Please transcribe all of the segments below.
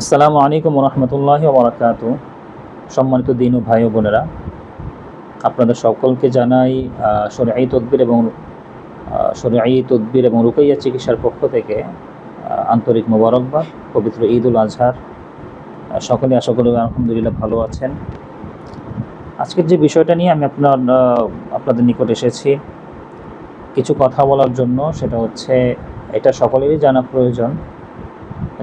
আসসালামু আলাইকুম রহমতুল্লাহ বরাকাত সম্মানিত দিন ও ভাই ও বোনেরা, আপনাদের সকলকে জানাই সরিয়াই তদবির এবং সরিয়াই তদবির এবং রুকাইয়া চিকিৎসার পক্ষ থেকে আন্তরিক মোবারকবাদ, পবিত্র ঈদ উল আজহার সকলে আশা করি আলহামদুলিল্লাহ ভালো আছেন। আজকের যে বিষয়টা নিয়ে আমি আপনার আপনাদের নিকট এসেছি, কিছু কথা বলার জন্য, সেটা হচ্ছে, এটা সকলেরই জানা প্রয়োজন।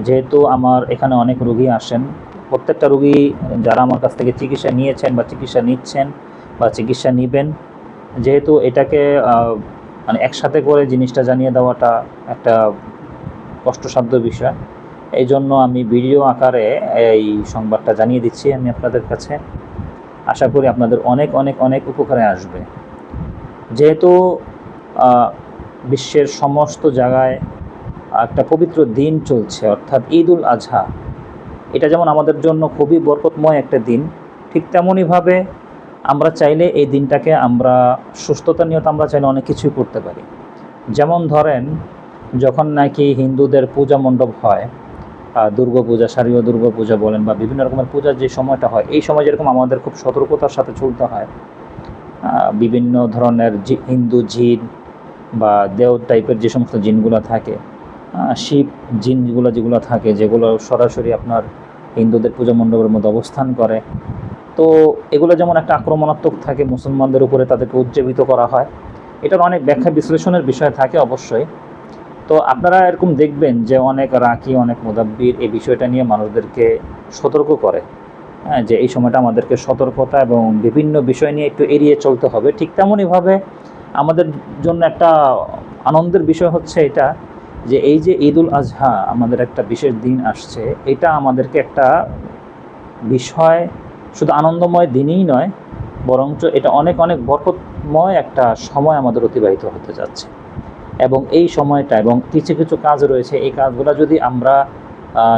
যেহেতু আমার এখানে অনেক রুগী আসেন, প্রত্যেকটা রুগী যারা আমার কাছ থেকে চিকিৎসা নিয়েছেন বা চিকিৎসা নিচ্ছেন বা চিকিৎসা নেবেন, যেহেতু এটাকে মানে একসাথে করে জিনিসটা জানিয়ে দেওয়াটা একটা কষ্টসাধ্য বিষয়। এই জন্য আমি ভিডিও আকারে এই সংবাদটা জানিয়ে দিচ্ছি আমি আপনাদের কাছে। আশা করি আপনাদের অনেক অনেক অনেক উপকারে আসবে। যেহেতু বিশ্বের সমস্ত জায়গায় একটা পবিত্র দিন চলছে, অর্থাৎ ঈদ উল আজহা। এটা যেমন আমাদের জন্য খুবই বরকতময় একটা দিন, ঠিক তেমনইভাবে আমরা চাইলে এই দিনটাকে আমরা সুস্থতা নিয়ে তো আমরা চাইলে অনেক কিছুই করতে পারি। যেমন ধরেন, যখন নাকি হিন্দুদের পূজা মণ্ডপ হয় দুর্গা পূজা শারীয় দুর্গা পূজা বলেন বা বিভিন্ন রকমের পূজার যে সময়টা হয়, এই সময় যেরকম আমাদের খুব সতর্কতার সাথে চলতে হয় বিভিন্ন ধরনের হিন্দু জিন বা দেও টাইপের যে সমস্ত জিনগুলো থাকে শিব জিনগুলো যেগুলো থাকে, যেগুলো সরাসরি আপনার হিন্দুদের পূজা মণ্ডপের মধ্যে অবস্থান করে। তো এগুলো যেমন একটা আক্রমণাত্মক থাকে, মুসলমানদের উপরে তাদেরকে উজ্জীবিত করা হয়। এটার অনেক ব্যাখ্যা বিশ্লেষণের বিষয় থাকে অবশ্যই। তো আপনারা এরকম দেখবেন যে অনেক রাকি, অনেক মোদাব্বির এই বিষয়টা নিয়ে মানুষদেরকে সতর্ক করে। হ্যাঁ যে এই সময়টা আমাদেরকে সতর্কতা এবং বিভিন্ন বিষয় নিয়ে একটু এড়িয়ে চলতে হবে। ঠিক তেমনইভাবে আমাদের জন্য একটা আনন্দের বিষয় হচ্ছে এটা যে এই যে ঈদ উল আজহা আমাদের একটা বিশেষ দিন আসছে, এটা আমাদেরকে একটা বিষয় শুধু আনন্দময় দিনই নয়, বরঞ্চ এটা অনেক অনেক বরকতময় একটা সময় আমাদের অতিবাহিত হতে যাচ্ছে। এবং এই সময়টা এবং কিছু কিছু কাজ রয়েছে, এই কাজগুলো যদি আমরা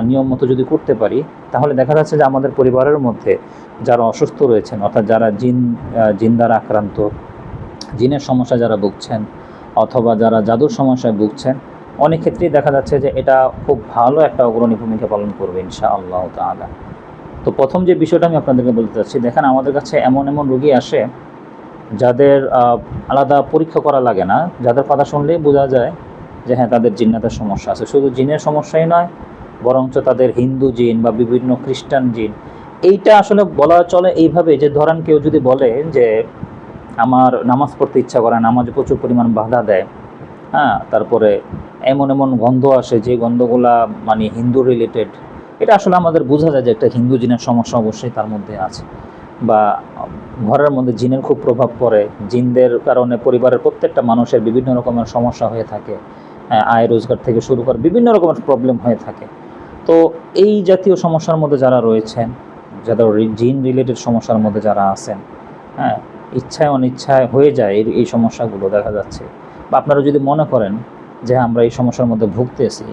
নিয়ম মতো যদি করতে পারি, তাহলে দেখা যাচ্ছে যে আমাদের পরিবারের মধ্যে যারা অসুস্থ রয়েছেন, অর্থাৎ যারা জিন জিন দ্বারা আক্রান্ত, জিনের সমস্যা যারা ভুগছেন, অথবা যারা জাদুর সমস্যায় ভুগছেন অনেক ক্ষেত্রেই দেখা যাচ্ছে যে এটা খুব ভালো একটা অগ্রণী ভূমিকা পালন করবে ইনশা আল্লাহ তাআলা। তো প্রথম যে বিষয়টা আমি আপনাদেরকে বলতে চাচ্ছি, দেখেন আমাদের কাছে এমন এমন রোগী আসে যাদের আলাদা পরীক্ষা করা লাগে না। যাদের কথা শুনলেই বোঝা যায় যে হ্যাঁ তাদের জিন্নাতের সমস্যা আছে। শুধু জিনের সমস্যাই নয়, বরঞ্চ তাদের হিন্দু জিন বা বিভিন্ন খ্রিস্টান জিন। এইটা আসলে বলা চলে এইভাবে যে ধরেন কেউ যদি বলে যে আমার নামাজ পড়তে ইচ্ছা করে, নামাজে প্রচুর পরিমাণ বাধা দেয় হ্যাঁ তারপরে এমন এমন গন্ধ আসে যে গন্ধগুলা মানে হিন্দু রিলেটেড এটা আসলে আমাদের বোঝা যায় যে একটা হিন্দু জিনের সমস্যা অবশ্যই তার মধ্যে আছে। বা ঘরের মধ্যে জিনের খুব প্রভাব পড়ে, জিনদের কারণে পরিবারের প্রত্যেকটা মানুষের বিভিন্ন রকমের সমস্যা হয়ে থাকে আয় রোজগার থেকে শুরু করে বিভিন্ন রকমের প্রবলেম হয়ে থাকে। তো এই জাতীয় সমস্যার মধ্যে যারা রয়েছেন যাদের জিন রিলেটেড সমস্যার মধ্যে যারা আছেন হ্যাঁ ইচ্ছায় অনিচ্ছায় হয়ে যায় এই সমস্যাগুলো দেখা যাচ্ছে। বা আপনারা যদি মনে করেন যে আমরা এই সমস্যার মধ্যে ভুগতেছি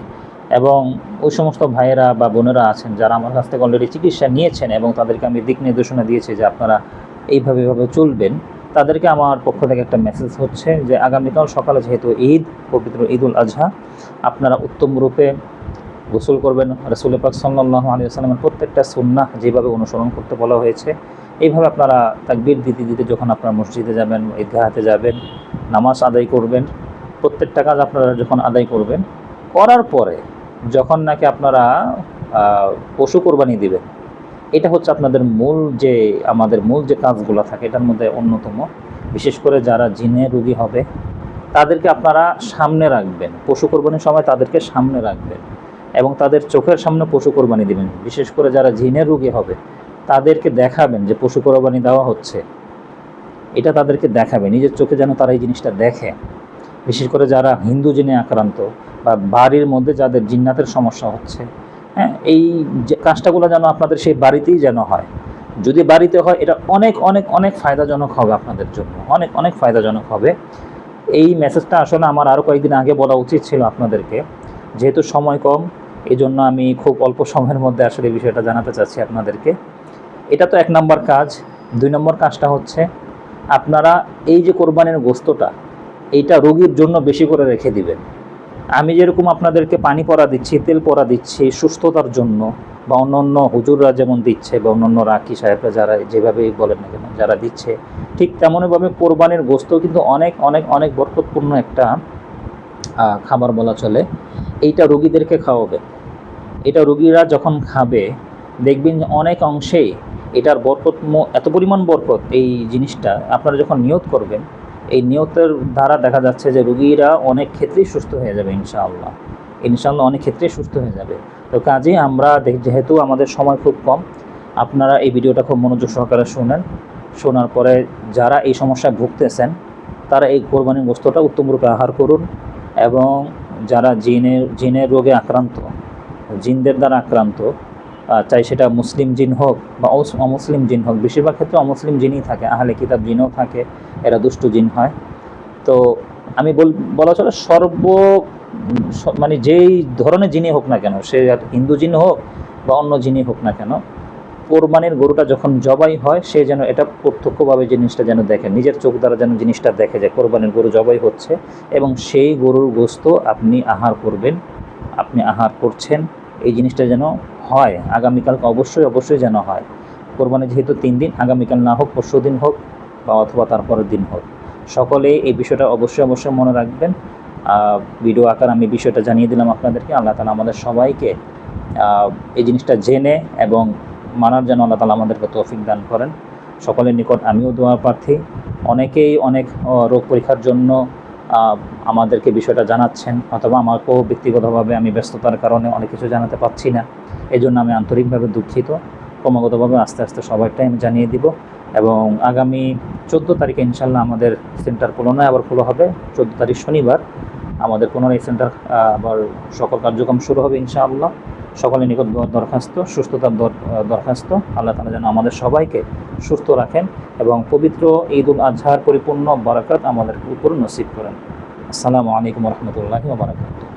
এবং ওই সমস্ত ভাইয়েরা বা বোনেরা আছেন যারা আমার কাছ থেকে অলরেডি চিকিৎসা নিয়েছেন এবং তাদেরকে আমি দিক নির্দেশনা দিয়েছি যে আপনারা এইভাবে এইভাবে চলবেন, তাদেরকে আমার পক্ষ থেকে একটা মেসেজ হচ্ছে যে আগামীকাল সকালে যেহেতু ঈদ, পবিত্র ঈদ উল আজহা, আপনারা উত্তম রূপে গোসল করবেন। রসুল পাক সাল্লাহ আলী আসসালামের প্রত্যেকটা সুন্নাহ যেভাবে অনুসরণ করতে বলা হয়েছে, এইভাবে আপনারা তাকবীর দিতে দিতে যখন আপনারা মসজিদে যাবেন, ঈদগাহাতে যাবেন, নামাজ আদায় করবেন প্রত্যেকটা কাজ আপনারা যখন আদায় করবেন, করার পরে যখন নাকি আপনারা পশু কোরবানি দিবেন, এটা হচ্ছে আপনাদের মূল যে, আমাদের মূল যে কাজগুলো থাকে, এটার মধ্যে অন্যতম। বিশেষ করে যারা জিনে রুগী হবে, তাদেরকে আপনারা সামনে রাখবেন। পশু কোরবানির সময় তাদেরকে সামনে রাখবেন এবং তাদের চোখের সামনে পশু কোরবানি দিবেন। বিশেষ করে যারা জিনের রুগী হবে, তাদেরকে দেখাবেন যে পশু কোরবানি দেওয়া হচ্ছে। এটা তাদেরকে দেখাবে নিজের চোখে যেন তারা এই জিনিসটা দেখে। বিশেষ করে যারা হিন্দু জিনে আক্রান্ত বা বাড়ির মধ্যে যাদের জিন্নাতের সমস্যা হচ্ছে হ্যাঁ এই যে কাজটাগুলো যেন আপনাদের সেই বাড়িতেই যেন হয়। যদি বাড়িতে হয়, এটা অনেক অনেক অনেক ফায়দাজনক হবে আপনাদের জন্য। অনেক অনেক ফায়দাজনক হবে। এই মেসেজটা আসলে আমার আরও কয়েকদিন আগে বলা উচিত ছিল আপনাদেরকে। যেহেতু সময় কম এই জন্য আমি খুব অল্প সময়ের মধ্যে আসলে এই বিষয়টা জানাতে চাচ্ছি আপনাদেরকে। এটা তো এক নম্বর কাজ। দুই নম্বর কাজটা হচ্ছে, আপনারা এই যে কোরবানির গোস্তটা এইটা রোগীর জন্য বেশি করে রেখে দিবেন। আমি যেরকম আপনাদেরকে পানি পরা দিচ্ছি, তেল পরা দিচ্ছি সুস্থতার জন্য, বা অন্য অন্য হুজুররা যেমন দিচ্ছে, বা অন্য অন্য রাকি সাহেবরা যারা যেভাবেই বলেন না কেন, যারা দিচ্ছে, ঠিক তেমনইভাবে কোরবানির গোস্ত কিন্তু অনেক অনেক অনেক বরকতপূর্ণ একটা খাবার বলা চলে। এইটা রোগীদেরকে খাওয়াবে। এটা রোগীরা যখন খাবে, দেখবেন অনেক অংশেই এটার বরকত এত পরিমাণ বরকত এই জিনিসটা আপনারা যখন নিয়ত করবেন এই নিয়তের দ্বারা দেখা যাচ্ছে যে রুগীরা অনেক ক্ষেত্রেই সুস্থ হয়ে যাবে, ইনশাআল্লাহ। ইনশাআল্লাহ অনেক ক্ষেত্রেই সুস্থ হয়ে যাবে। তো কাজেই আমরা যেহেতু আমাদের সময় খুব কম, আপনারা এই ভিডিওটা খুব মনোযোগ সহকারে শুনেন। শোনার পরে যারা এই সমস্যায় ভুগতেছেন, তারা এই কোরবানির গোস্তটা উত্তম রূপে আহার করুন এবং যারা জিনের জিনের রোগে আক্রান্ত, জিনদের দ্বারা আক্রান্ত চাই সেটা মুসলিম জিন হোক বা অমুসলিম জিন হোক। বেশিরভাগ ক্ষেত্রে অমুসলিম জিনই থাকে, আহলে কিতাব জিনও থাকে, এরা দুষ্টু জিন হয়। তো আমি বল, বলা চলে সর্ব মানে যেই ধরনের জিনই হোক না কেন, সে হিন্দু জিন হোক বা অন্য জিনই হোক না কেন, কোরবানির গরুটা যখন জবাই হয়, সে যেন এটা প্রত্যক্ষভাবে জিনিসটা যেন দেখে, নিজের চোখ দ্বারা যেন জিনিসটা দেখে যে কোরবানির গরু জবাই হচ্ছে এবং সেই গরুর গোস্ত আপনি আহার করবেন, আপনি আহার করছেন এই জিনিসটা যেন হয়, আগামীকালকে অবশ্যই অবশ্যই যেন হয়। কোরবানি যেহেতু তিন দিন, আগামীকাল না হোক, পরশু দিন হোক বা অথবা তারপরের দিন হোক। সকলে এই বিষয়টা অবশ্যই অবশ্যই মনে রাখবেন। ভিডিও আকার আমি বিষয়টা জানিয়ে দিলাম আপনাদেরকে। আল্লাহ তালা আমাদের সবাইকে এই জিনিসটা জেনে এবং মানার যেন আল্লাহ তালা আমাদেরকে তৌফিক দান করেন। সকলের নিকট আমিও দোয়া প্রার্থী। অনেকেই অনেক রোগ পরীক্ষার জন্য আমাদেরকে বিষয়টা জানাচ্ছেন অথবা আমাকেও ব্যক্তিগতভাবে আমি ব্যস্ততার কারণে অনেক কিছু জানাতে পারছি না। এই জন্য আমি আন্তরিকভাবে দুঃখিত। ক্রমাগতভাবে আস্তে আস্তে সবাইটাই আমি জানিয়ে দিব এবং আগামী চোদ্দ তারিখে ইনশাল্লাহ আমাদের সেন্টার পুনরায় আবার খোলা হবে। চোদ্দ তারিখ শনিবার আমাদের পুনরায় সেন্টার আবার সকল কার্যক্রম শুরু হবে ইনশাআল্লাহ। সকলের নিকট দরখাস্ত, সুস্থতার দরখাস্ত। আল্লাহ তালা যেন আমাদের সবাইকে সুস্থ রাখেন এবং পবিত্র ঈদ উল আজহার পরিপূর্ণ বারাকাত আমাদের উপর নসিব করেন। আসসালামু আলাইকুম রহমতুল্লাহ বারাকাতুহ।